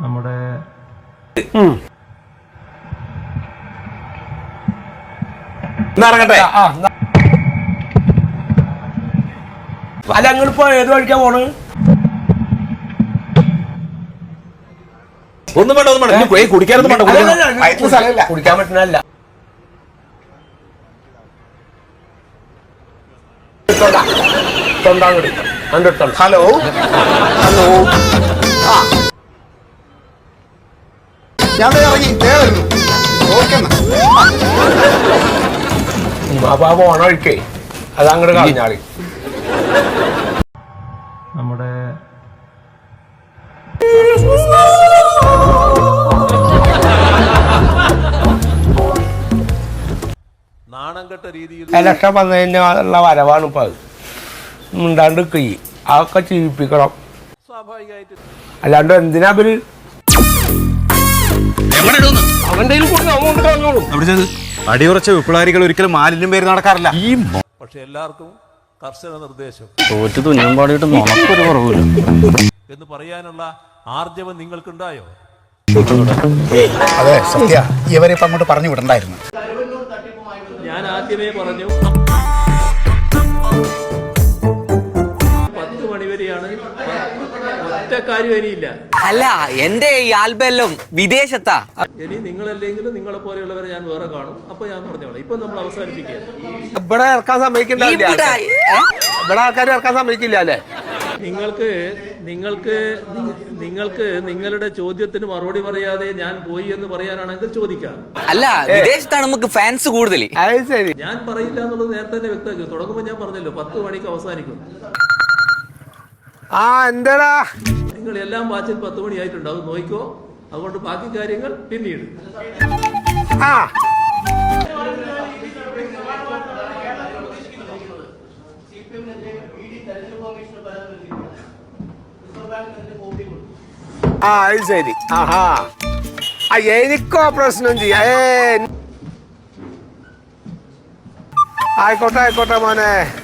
നമ്മുടെ ഇറങ്ങട്ടെ. അല്ല നിങ്ങളിപ്പോ ഏത് വഴിക്കാ പോണ് ഒന്നും വേണ്ട ഒന്നും വേണ്ട. കുടിക്കാനൊന്നും വേണ്ട സ്ഥലമില്ല കുടിക്കാൻ പറ്റുന്നല്ല ഹലോ ഹലോ ആ ഞാൻ ഇറങ്ങി കേറുന്നു പോണ അത് അങ്ങോട്ട് കളഞ്ഞാളി. നമ്മുടെ നാണം കെട്ട രീതിയിൽ ഇലക്ഷൻ വന്നതിനുള്ള വരവാണ് ഇപ്പൊ അത്. മിണ്ടാണ്ട് കൈ അതൊക്കെ ചീപ്പിക്കണം സ്വാഭാവികമായിട്ട് അല്ലാണ്ട് എന്തിനാ അവർ അവന്റെ അടിയുറച്ച വിപ്ലവാരികൾ ഒരിക്കലും മാലിന്യം പേര് നടക്കാറില്ല. ഈ പക്ഷെ എല്ലാവർക്കും കർശന നിർദ്ദേശം. തോറ്റു തുന്നം പാടിയിട്ട് നമുക്കൊരു കുറവില്ല എന്ന് പറയാനുള്ള ആർജവം നിങ്ങൾക്കുണ്ടായോ? അതെ സത്യ. ഇവരിപ്പോ അങ്ങോട്ട് പറഞ്ഞു വിടണ്ടായിരുന്നു. ഞാൻ ആദ്യമേ പറഞ്ഞു കാര്യം ഇനിയില്ല അല്ല എന്റെ ഈ ആൽബെല്ലാം വിദേശത്താ. ഇനി നിങ്ങളല്ലെങ്കിലും നിങ്ങളെ പോലെയുള്ളവരെ ഞാൻ വേറെ കാണും. അപ്പൊ ഞാൻ പറഞ്ഞോളാം. ഇപ്പൊ നമ്മൾ അവസാനിപ്പിക്കുക ഇവിടെ ഇറക്കാൻ സമ്മതിക്കണ്ടാവില്ല ഇവിടെ? ഇവിടെ ആൾക്കാർ ഇറക്കാൻ സമ്മതിക്കില്ല അല്ലേ? നിങ്ങൾക്ക് നിങ്ങൾക്ക് നിങ്ങൾക്ക് നിങ്ങളുടെ ചോദ്യത്തിന് മറുപടി പറയാതെ ഞാൻ പോയി എന്ന് പറയാനാണെങ്കിൽ ചോദിക്കാം. അല്ല വിദേശത്താണ് നമുക്ക് ഫാൻസ് കൂടുതൽ അത് ശരി. ഞാൻ പറയില്ല എന്നുള്ളത് നേരത്തെ തന്നെ വ്യക്തമാക്കി. തുടങ്ങുമ്പോൾ ഞാൻ പറഞ്ഞല്ലോ പത്ത് മണിക്ക് അവസാനിക്കും. ആ എന്താടാ? എല്ലാം വാച്ചിൽ പത്ത് മണിയായിട്ടുണ്ട് അത് നോക്കിക്കോ. അതുകൊണ്ട് ബാക്കി കാര്യങ്ങൾ പിന്നീട്. എനിക്കോ പ്രശ്നം ചെയ്യാ. ആയിക്കോട്ടെ ആയിക്കോട്ടെ മോനെ.